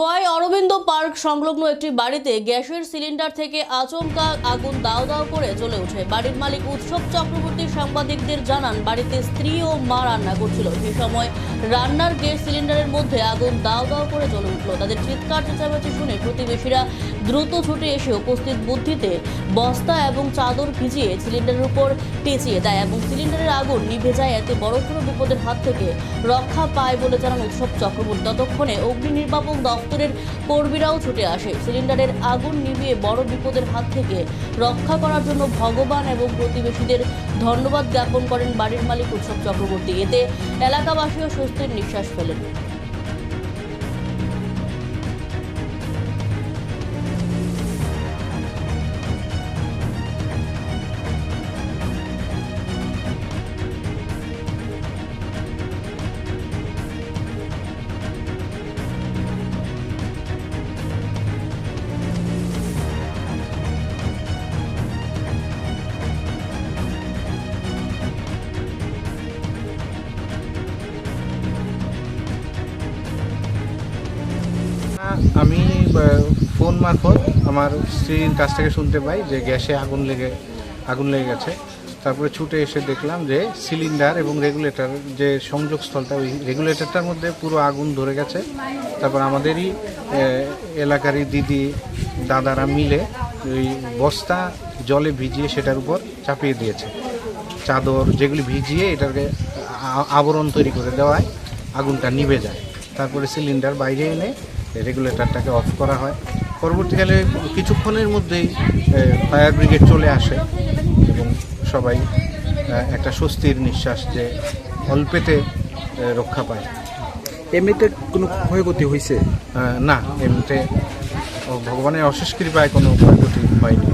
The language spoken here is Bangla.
খোয়াই অরবিন্দ পার্ক সংলগ্ন একটি বাড়িতে গ্যাসের সিলিন্ডার থেকে আচমকা আগুন দাও দাও করে চলে ওঠে। বাড়ির মালিক উৎসব চক্রবর্তী সাংবাদিকদের জানান, বাড়িতে স্ত্রী ও মা রান্না করছিল। সেই সময় রান্নার গ্যাস সিলিন্ডারের মধ্যে আগুন দাও দাও করে জ্বলে উঠল। তাদের চিৎকার চেঁচামেচি শুনে প্রতিবেশীরা দ্রুত ছুটে এসে উপস্থিত বুদ্ধিতে বস্তা এবং চাদর ভিজিয়ে সিলিন্ডারের উপর পেঁচিয়ে দেয় এবং সিলিন্ডারের আগুন নিভে যায় এতে বড়সড় বিপদের হাত থেকে রক্ষা পায় বলে জানান উৎসব চক্রবর্তী। ততক্ষণে অগ্নি নির্বাপক দপ্তরের কর্মীরাও ছুটে আসে। সিলিন্ডারের আগুন নিভিয়ে বড় বিপদের হাত থেকে রক্ষা করার জন্য ভগবান এবং প্রতিবেশীদের ধন্যবাদ জ্ঞাপন করেন বাড়ির মালিক উৎসব চক্রবর্তী। এতে এলাকাবাসীও স্বস্তির নিঃশ্বাস ফেলেন। আমি ফোন মারফত আমার স্ত্রীর কাছ থেকে শুনতে পাই যে গ্যাসে আগুন লেগে আগুন লেগে গেছে। তারপরে ছুটে এসে দেখলাম যে সিলিন্ডার এবং রেগুলেটর যে সংযোগস্থলটা ওই রেগুলেটরটার মধ্যে পুরো আগুন ধরে গেছে। তারপর আমাদেরই এলাকারই দিদি, দাদারা মিলে ওই বস্তা জলে ভিজিয়ে সেটার উপর চাপিয়ে দিয়েছে। চাদর যেগুলি ভিজিয়ে এটাকে আবরণ তৈরি করে দেওয়ায় আগুনটা নিভে যায়। তারপরে সিলিন্ডার বাইরে এনে রেগুলেটরটাকে অফ করা হয়। পরবর্তীকালে কিছুক্ষণের মধ্যেই ফায়ার ব্রিগেড চলে আসে এবং সবাই একটা স্বস্তির নিঃশ্বাস যে অল্পেতে রক্ষা পায়। এমনিতে কোনো ক্ষয়ক্ষতি হয়েছে? না এমনিতে ভগবানের অশেষ কৃপায় কোনো ক্ষয়ক্ষতি হয়নি।